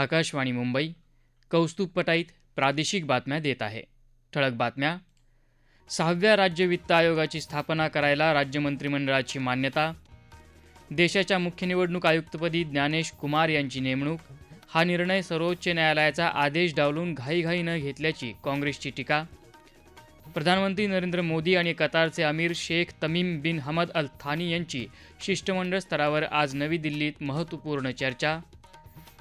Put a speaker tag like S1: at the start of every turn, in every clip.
S1: आकाशवाणी मुंबई कौस्तुभ पटाईत प्रादेशिक बातम्या देत आहे. ठळक बातम्या. सहाव्या राज्य वित्त आयोगाची स्थापना करायला राज्य मंत्रिमंडळाची मान्यता. देशाच्या मुख्य निवडणूक आयुक्तपदी ज्ञानेश कुमार यांची नेमणूक. हा निर्णय सर्वोच्च न्यायालयाचा आदेश डावलून घाईघाई न घेतल्याची काँग्रेसची टीका. प्रधानमंत्री नरेंद्र मोदी आणि कतारचे अमीर शेख तमीम बिन हमद अल थानी यांची शिष्टमंडळ स्तरावर आज नवी दिल्लीत महत्त्वपूर्ण चर्चा.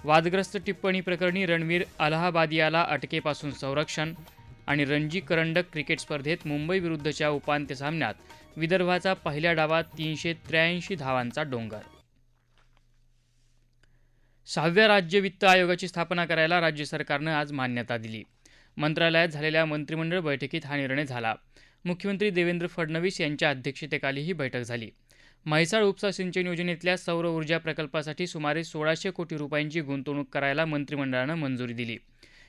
S1: वादग्रस्त टिप्पणी प्रकरणी रणवीर अलाहाबादियाला अटकेपासून संरक्षण आणि रणजी करंडक क्रिकेट स्पर्धेत मुंबई विरुद्धच्या उपांत्य सामन्यात विदर्भाचा पहिल्या डावात तीनशे त्र्याऐंशी धावांचा डोंगर. सहाव्या राज्य वित्त आयोगाची स्थापना करायला राज्य सरकारनं आज मान्यता दिली. मंत्रालयात झालेल्या मंत्रिमंडळ बैठकीत हा निर्णय झाला. मुख्यमंत्री देवेंद्र फडणवीस यांच्या अध्यक्षतेखाली ही बैठक झाली. म्हैसाळ उपसा सिंचन योजनेतल्या सौर ऊर्जा प्रकल्पासाठी सुमारे सोळाशे कोटी रुपयांची गुंतवणूक करायला मंत्रिमंडळानं मंजुरी दिली.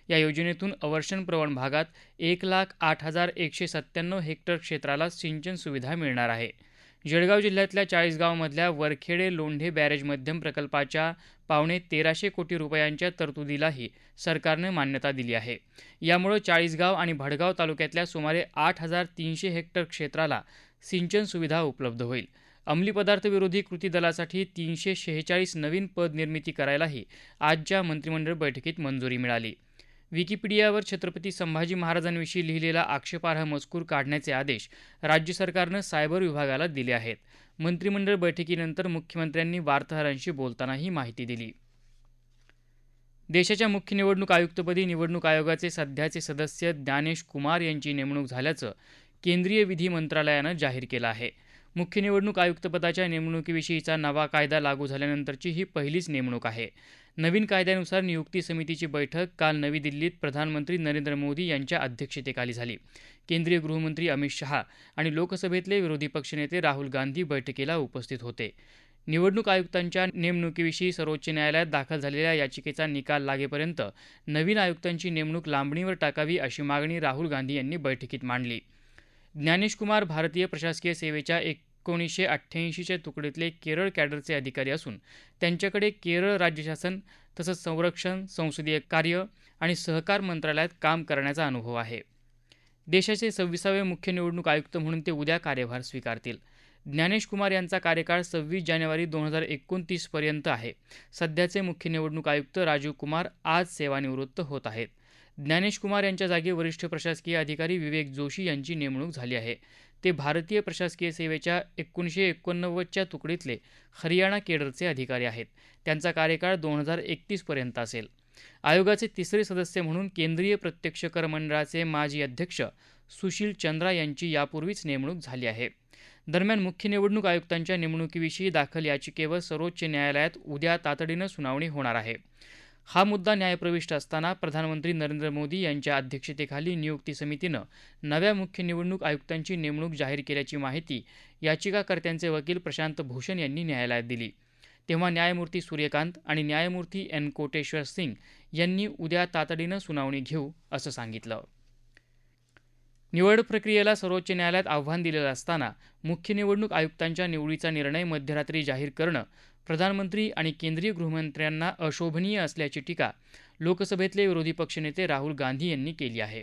S1: या योजनेतून अवर्षणप्रवण भागात एक लाख आठ हजार एकशे सत्त्याण्णव हेक्टर क्षेत्राला सिंचन सुविधा मिळणार आहे. जळगाव जिल्ह्यातल्या चाळीसगावमधल्या वरखेडे लोंढे बॅरेज मध्यम प्रकल्पाच्या पावणे तेराशे कोटी रुपयांच्या तरतुदीलाही सरकारनं मान्यता दिली आहे. यामुळं चाळीसगाव आणि भडगाव तालुक्यातल्या सुमारे आठ हजार तीनशे हेक्टर क्षेत्राला सिंचन सुविधा उपलब्ध होईल. अंमली पदार्थ विरोधी कृती दलासाठी तीनशे शेहेचाळीस नवीन पद निर्मिती करायलाही आजच्या मंत्रिमंडळ बैठकीत मंजुरी मिळाली. विकिपीडियावर छत्रपती संभाजी महाराजांविषयी लिहिलेला आक्षेपार्ह मजकूर काढण्याचे आदेश राज्य सरकारनं सायबर विभागाला दिले आहेत. मंत्रिमंडळ बैठकीनंतर मुख्यमंत्र्यांनी वार्ताहरांशी बोलताना ही माहिती दिली. देशाच्या मुख्य निवडणूक आयुक्तपदी निवडणूक आयोगाचे सध्याचे सदस्य ज्ञानेश कुमार यांची नेमणूक झाल्याचं केंद्रीय विधी मंत्रालयानं जाहीर केलं आहे. मुख्य निवडणूक आयुक्तपदाच्या नेमणुकीविषयीचा नवा कायदा लागू झाल्यानंतरची ही पहिलीच नेमणूक आहे. नवीन कायद्यानुसार नियुक्ती समितीची बैठक काल नवी दिल्लीत प्रधानमंत्री नरेंद्र मोदी यांच्या अध्यक्षतेखाली झाली. केंद्रीय गृहमंत्री अमित शहा आणि लोकसभेतले विरोधी पक्षनेते राहुल गांधी बैठकीला उपस्थित होते. निवडणूक आयुक्तांच्या नेमणुकीविषयी सर्वोच्च न्यायालयात दाखल झालेल्या याचिकेचा निकाल लागेपर्यंत नवीन आयुक्तांची नेमणूक लांबणीवर टाकावी अशी मागणी राहुल गांधी यांनी बैठकीत मांडली. ज्ञानेशकुमार भारतीय प्रशासकीय सेवेच्या एकोणीसशे अठ्ठ्याऐंशीच्या तुकडीतले केरळ कॅडरचे अधिकारी असून त्यांच्याकडे केरळ राज्य शासन तसंच संरक्षण संसदीय कार्य आणि सहकार मंत्रालयात काम करण्याचा अनुभव आहे. देशाचे सव्वीसावे मुख्य निवडणूक आयुक्त म्हणून ते उद्या कार्यभार स्वीकारतील. ज्ञानेश कुमार यांचा कार्यकाळ सव्वीस जानेवारी दोन हजार एकोणतीसपर्यंत आहे. सध्याचे मुख्य निवडणूक आयुक्त राजीव कुमार आज सेवानिवृत्त होत आहेत. ज्ञानेश कुमार यांच्या जागी वरिष्ठ प्रशासकीय अधिकारी विवेक जोशी यांची नेमणूक झाली आहे. ते भारतीय प्रशासकीय सेवेच्या एकोणीसशे एकोणनव्वदच्या तुकडीतले हरियाणा केडरचे अधिकारी आहेत. त्यांचा कार्यकाळ दोन हजार एकतीसपर्यंत असेल. आयोगाचे तिसरे सदस्य म्हणून केंद्रीय प्रत्यक्ष कर मंडळाचे माजी अध्यक्ष सुशील चंद्रा यांची यापूर्वीच नेमणूक झाली आहे. दरम्यान मुख्य निवडणूक आयुक्तांच्या नेमणुकीविषयी दाखल याचिकेवर सर्वोच्च न्यायालयात उद्या तातडीनं सुनावणी होणार आहे. हा मुद्दा न्यायप्रविष्ट असताना प्रधानमंत्री नरेंद्र मोदी यांच्या अध्यक्षतेखाली नियुक्ती समितीनं नव्या मुख्य निवडणूक आयुक्तांची नेमणूक जाहीर केल्याची माहिती याचिकाकर्त्यांचे वकील प्रशांत भूषण यांनी न्यायालयात दिली. तेव्हा न्यायमूर्ती सूर्यकांत आणि न्यायमूर्ती एन कोटेश्वर सिंग यांनी उद्या तातडीनं सुनावणी घेऊ असं सांगितलं. निवड प्रक्रियेला सर्वोच्च न्यायालयात आव्हान दिलेलं असताना मुख्य निवडणूक आयुक्तांच्या निवडीचा निर्णय मध्यरात्री जाहीर करणं प्रधानमंत्री आणि केंद्रीय गृहमंत्र्यांना अशोभनीय असल्याची टीका लोकसभेतले विरोधी पक्षनेते राहुल गांधी यांनी केली आहे.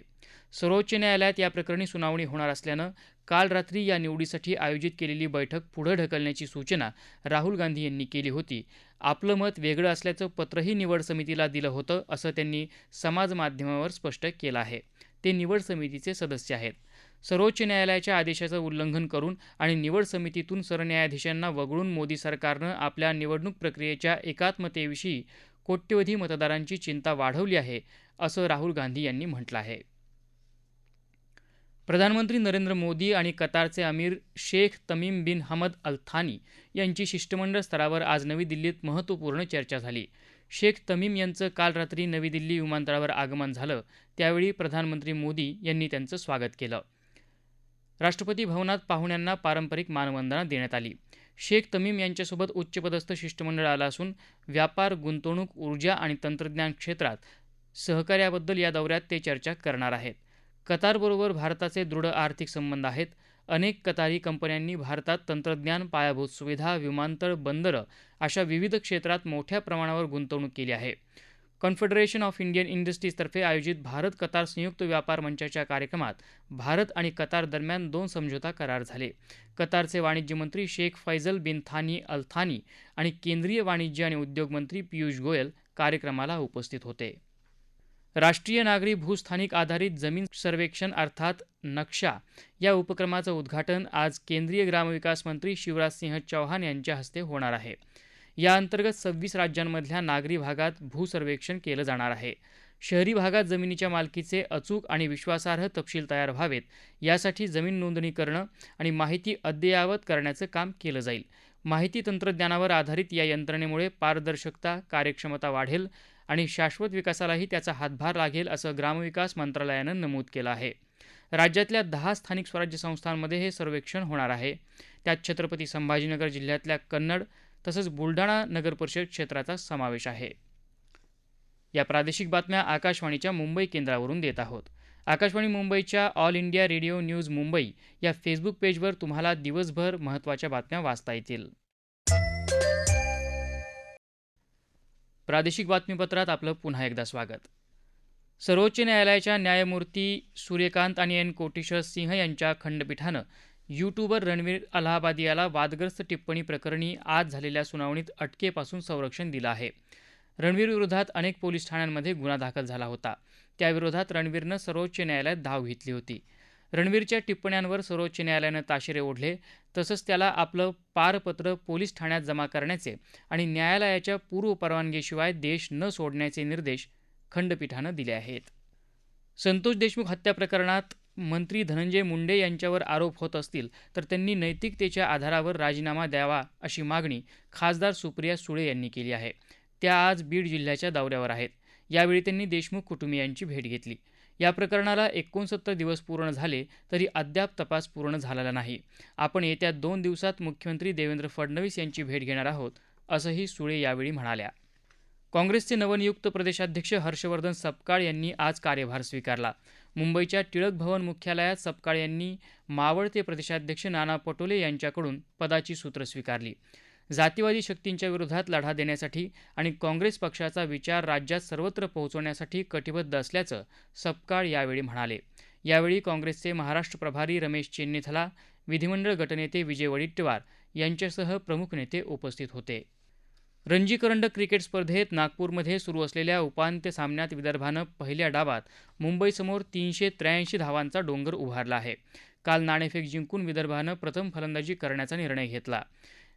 S1: सर्वोच्च न्यायालयात या प्रकरणी सुनावणी होणार असल्यानं काल रात्री या निवडीसाठी आयोजित केलेली बैठक पुढं ढकलण्याची सूचना राहुल गांधी यांनी केली होती. आपलं मत वेगळं असल्याचं पत्रही निवड समितीला दिलं होतं असं त्यांनी समाज माध्यमावर स्पष्ट केलं आहे. ते निवड समितीचे सदस्य आहेत. सर्वोच्च न्यायालयाच्या आदेशाचं उल्लंघन करून आणि निवड समितीतून सरन्यायाधीशांना वगळून मोदी सरकारनं आपल्या निवडणूक प्रक्रियेच्या एकात्मतेविषयी कोट्यवधी मतदारांची चिंता वाढवली आहे असं राहुल गांधी यांनी म्हटलं आहे. प्रधानमंत्री नरेंद्र मोदी आणि कतारचे अमीर शेख तमीम बिन हमद अल थानी यांची शिष्टमंडळ स्तरावर आज नवी दिल्लीत महत्त्वपूर्ण चर्चा झाली. शेख तमीम यांचं काल रात्री नवी दिल्ली विमानतळावर आगमन झालं त्यावेळी प्रधानमंत्री मोदी यांनी त्यांचं स्वागत केलं. राष्ट्रपती भवनात पाहुण्यांना पारंपरिक मानवंदना देण्यात आली. शेख तमीम यांच्यासोबत उच्चपदस्थ शिष्टमंडळ आलं असून व्यापार गुंतवणूक ऊर्जा आणि तंत्रज्ञान क्षेत्रात सहकार्याबद्दल या दौऱ्यात ते चर्चा करणार आहेत. कतारबरोबर भारताचे दृढ आर्थिक संबंध आहेत. अनेक कतारी कंपन्यांनी भारतात तंत्रज्ञान पायाभूत सुविधा विमानतळ बंदरं अशा विविध क्षेत्रात मोठ्या प्रमाणावर गुंतवणूक केली आहे. कॉन्फेडरेशन ऑफ इंडियन इंडस्ट्रीजतर्फे आयोजित भारत कतार संयुक्त व्यापार मंचाच्या कार्यक्रमात भारत आणि कतार दरम्यान दोन समझोता करार झाले. कतारचे वाणिज्य मंत्री शेख फैजल बिन थानी अल थानी आणि केंद्रीय वाणिज्य आणि उद्योग मंत्री पियुष गोयल कार्यक्रमाला उपस्थित होते. राष्ट्रीय नागरी भूस्थानिक आधारित जमीन सर्वेक्षण अर्थात नक्षा या उपक्रमाचं उद्घाटन आज केंद्रीय ग्रामविकास मंत्री शिवराज सिंह चौहान यांच्या हस्ते होणार आहे. या अंतर्गत सव्वीस राज्यांमधल्या नागरी भागात भूसर्वेक्षण केलं जाणार आहे. शहरी भागात जमिनीच्या मालकीचे अचूक आणि विश्वासार्ह तपशील तयार व्हावेत यासाठी जमीन नोंदणी करणं आणि माहिती अद्ययावत करण्याचं काम केलं जाईल. माहिती तंत्रज्ञानावर आधारित या यंत्रणेमुळे पारदर्शकता कार्यक्षमता वाढेल आणि शाश्वत विकासालाही त्याचा हातभार लागेल असं ग्रामविकास मंत्रालयानं नमूद केलं आहे. राज्यातल्या दहा स्थानिक स्वराज्य संस्थांमध्ये हे सर्वेक्षण होणार आहे. त्यात छत्रपती संभाजीनगर जिल्ह्यातल्या कन्नड तसंच बुलढाणा नगर परिषद क्षेत्राचा समावेश आहे. या प्रादेशिक बातम्या आकाशवाणीच्या मुंबई केंद्रावरून देत आहोत. आकाशवाणी मुंबईच्या all India radio news Mumbai या फेसबुक पेजवर तुम्हाला दिवसभर महत्त्वाच्या बातम्या वाचता येतील. प्रादेशिक बातमीपत्रात आपलं पुन्हा एकदा स्वागत. सर्वोच्च न्यायालयाच्या न्यायमूर्ती सूर्यकांत आणि एन कोटेश्वर सिंह यांच्या खंडपीठानं यूट्यूबर रणवीर अलाहाबादी याला वादग्रस्त टिप्पणी प्रकरणी आज झालेल्या सुनावणीत अटकेपासून संरक्षण दिलं आहे. रणवीर विरोधात अनेक पोलीस ठाण्यांमध्ये गुन्हा दाखल झाला होता. त्याविरोधात रणवीरनं सर्वोच्च न्यायालयात धाव घेतली होती. रणवीरच्या टिप्पण्यांवर सर्वोच्च न्यायालयानं ताशेरे ओढले तसंच त्याला आपलं पारपत्र पोलीस ठाण्यात जमा करण्याचे आणि न्यायालयाच्या पूर्व परवानगीशिवाय देश न सोडण्याचे निर्देश खंडपीठानं दिले आहेत. संतोष देशमुख हत्या प्रकरणात मंत्री धनंजय मुंडे यांच्यावर आरोप होत असतील तर त्यांनी नैतिकतेच्या आधारावर राजीनामा द्यावा अशी मागणी खासदार सुप्रिया सुळे यांनी केली आहे. त्या आज बीड जिल्ह्याच्या दौऱ्यावर आहेत. यावेळी त्यांनी देशमुख कुटुंबियांची भेट घेतली. या प्रकरणाला एकोणसत्तर दिवस पूर्ण झाले तरी अद्याप तपास पूर्ण झालेला नाही. आपण येत्या दोन दिवसात मुख्यमंत्री देवेंद्र फडणवीस यांची भेट घेणार आहोत असंही सुळे यावेळी म्हणाल्या. काँग्रेसचे नवनियुक्त प्रदेशाध्यक्ष हर्षवर्धन सपकाळ यांनी आज कार्यभार स्वीकारला. मुंबईच्या टिळक भवन मुख्यालयात सपकाळ यांनी मावळते प्रदेशाध्यक्ष नाना पटोले यांच्याकडून पदाची सूत्र स्वीकारली. जातीवादी शक्तींच्या विरोधात लढा देण्यासाठी आणि काँग्रेस पक्षाचा विचार राज्यात सर्वत्र पोहोचवण्यासाठी कटिबद्ध असल्याचं सपकाळ यावेळी म्हणाले. यावेळी काँग्रेसचे महाराष्ट्र प्रभारी रमेश चेन्नीथला विधिमंडळ गटनेते विजय वडेट्टीवार यांच्यासह प्रमुख नेते उपस्थित होते. रणजी करंडक क्रिकेट स्पर्धेत नागपूरमध्ये सुरू असलेल्या उपांत्य सामन्यात विदर्भानं पहिल्या डावात मुंबईसमोर तीनशे त्र्याऐंशी धावांचा डोंगर उभारला आहे. काल नाणेफेक जिंकून विदर्भानं प्रथम फलंदाजी करण्याचा निर्णय घेतला.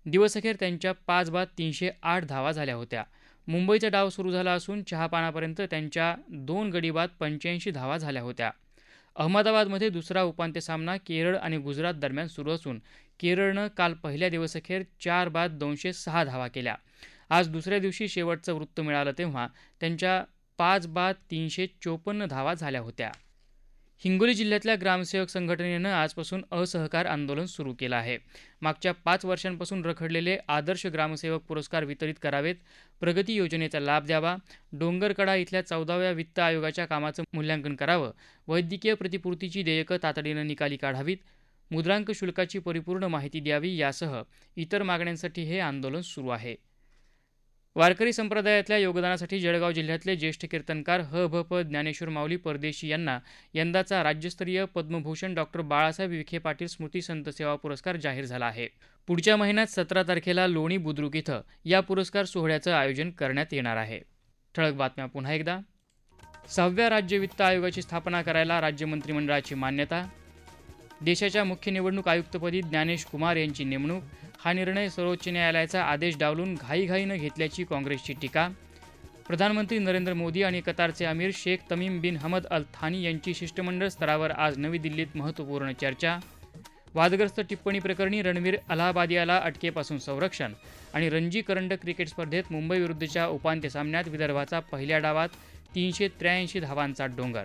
S1: दिवसअखेर त्यांच्या पाच बाद तीनशे आठ धावा झाल्या होत्या. मुंबईचा डाव सुरू झाला असून चहापानापर्यंत त्यांच्या दोन गडीबाद पंच्याऐंशी धावा झाल्या होत्या. अहमदाबादमध्ये दुसरा उपांत्य सामना केरळ आणि गुजरात दरम्यान सुरू असून केरळनं काल पहिल्या दिवसअखेर चार बाद दोनशे सहा धावा केल्या. आज दुसऱ्या दिवशी शेवटचं वृत्त मिळालं तेव्हा त्यांच्या पाच बाद तीनशे चोपन्न धावा झाल्या होत्या. हिंगोली जिल्ह्यातल्या ग्रामसेवक संघटनेनं आजपासून असहकार आंदोलन सुरू केलं आहे. मागच्या पाच वर्षांपासून रखडलेले आदर्श ग्रामसेवक पुरस्कार वितरित करावेत प्रगती योजनेचा लाभ द्यावा डोंगरकडा इथल्या चौदाव्या वित्त आयोगाच्या कामाचं मूल्यांकन करावं वैद्यकीय प्रतिपूर्तीची देयकं तातडीनं निकाली काढावीत मुद्रांक शुल्काची परिपूर्ण माहिती द्यावी यासह इतर मागण्यांसाठी हे आंदोलन सुरू आहे. वारकरी संप्रदायातल्या योगदानासाठी जळगाव जिल्ह्यातले ज्येष्ठ कीर्तनकार ह भ प ज्ञानेश्वर माऊली परदेशी यांना यंदाचा राज्यस्तरीय पद्मभूषण डॉक्टर बाळासाहेब विखे पाटील स्मृती संत सेवा पुरस्कार जाहीर झाला आहे. पुढच्या महिन्यात सतरा तारखेला लोणी बुद्रुक इथं या पुरस्कार सोहळ्याचं आयोजन करण्यात येणार आहे. ठळक बातम्या पुन्हा एकदा. सहाव्या राज्य वित्त आयोगाची स्थापना करायला राज्य मंत्रिमंडळाची मान्यता देशाच्या मुख्य निवडणूक आयुक्तपदी ज्ञानेश कुमार यांची नेमणूक. हा निर्णय सर्वोच्च न्यायालयाचा आदेश डावलून घाईघाईनं घेतल्याची काँग्रेसची टीका. प्रधानमंत्री नरेंद्र मोदी आणि कतारचे अमीर शेख तमीम बिन हमद अल थानी यांची शिष्टमंडळ स्तरावर आज नवी दिल्लीत महत्त्वपूर्ण चर्चा. वादग्रस्त टिप्पणी प्रकरणी रणवीर अलाहाबादियाला अटकेपासून संरक्षण आणि रणजी करंडक क्रिकेट स्पर्धेत मुंबईविरुद्धच्या उपांत्य सामन्यात विदर्भाचा पहिल्या डावात तीनशे त्र्याऐंशी धावांचा डोंगर.